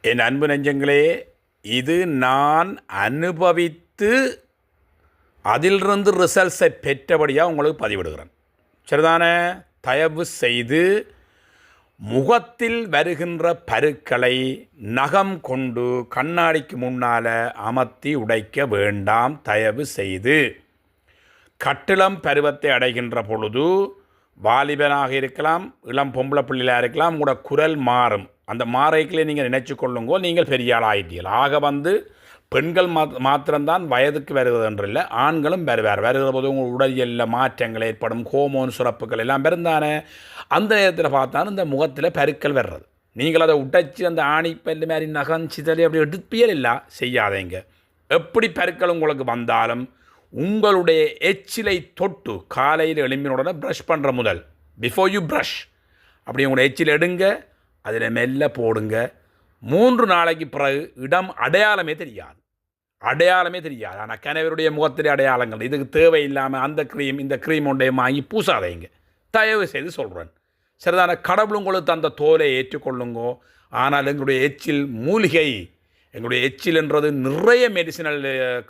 என் அன்பு நெஞ்சங்களே இது நான் அனுபவித்து அதிலிருந்து ரிசல்ட்ஸை பெற்றபடியாக உங்களுக்கு பதிவிடுகிறேன். சரிதானே? தயவு செய்து முகத்தில் வருகின்ற பருக்களை நகம் கொண்டு கண்ணாடிக்கு முன்னால் அமர்த்தி உடைக்க வேண்டாம். தயவு செய்து கட்டிளம் பருவத்தை அடைகின்ற பொழுது வாலிபனாக இருக்கலாம் இளம் பொம்பளை பிள்ளையாக இருக்கலாம் உங்களோட குரல் மாறும். அந்த மாறைகளே நீங்கள் நினைச்சு கொள்ளுங்கோ நீங்கள் பெரிய ஆள் ஆயிட்டீர்கள் ஆக வந்து பெண்கள் மாத் மாத்திரம்தான் வயதுக்கு வருவது என்றில்லை ஆண்களும் வருவார் வருகிற போது உங்கள் உடலியலில் மாற்றங்கள் ஏற்படும் ஹோமோன் சுரப்புகள் எல்லாம் பெருந்தானே அந்த நேரத்தில் பார்த்தாலும் இந்த முகத்தில் பருக்கள் வர்றது. நீங்கள் அதை உடைச்சி அந்த ஆணிப்பல் மாதிரி நகஞ்சிதலி அப்படி எடுப்பியல் இல்லை? செய்யாதீங்க. எப்படி பருக்கள் உங்களுக்கு வந்தாலும் உங்களுடைய எச்சிலை தொட்டு காலையில் எழும்பினுடனே ப்ரஷ் பண்ணுற முதல். பிஃபோர் யூ ப்ரஷ் அப்படி உங்களோட எச்சில் எடுங்க. அதில் மெல்ல போடுங்க. மூன்று நாளைக்கு பிறகு இடம் அடையாளமே தெரியாது. அடையாளமே தெரியாது. ஆனால் கணவருடைய முகத்திலே அடையாளங்கள் இதுக்கு தேவையில்லாமல் அந்த க்ரீம் இந்த க்ரீம் ஒன்றைய வாங்கி பூசாதைங்க. தயவு செய்து சொல்கிறேன் சரிதான? கடவுளும் உங்களுக்கு அந்த தோலை ஏற்றுக்கொள்ளுங்கோ. ஆனால் எங்களுடைய எச்சில் மூலிகை. எங்களுடைய எச்சில்ன்றது நிறைய மெடிசினல்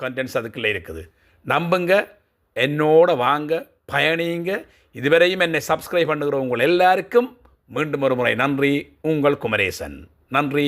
கண்டென்ட்ஸ் அதுக்குள்ளே இருக்குது. நம்புங்க. என்னோட வாங்க. பயணிங்க. இதுவரையும் என்னை சப்ஸ்கிரைப் பண்ணுகிற உங்கள் எல்லாருக்கும் மீண்டும் ஒரு முறை. நன்றி உங்கள் குமரேசன். நன்றி.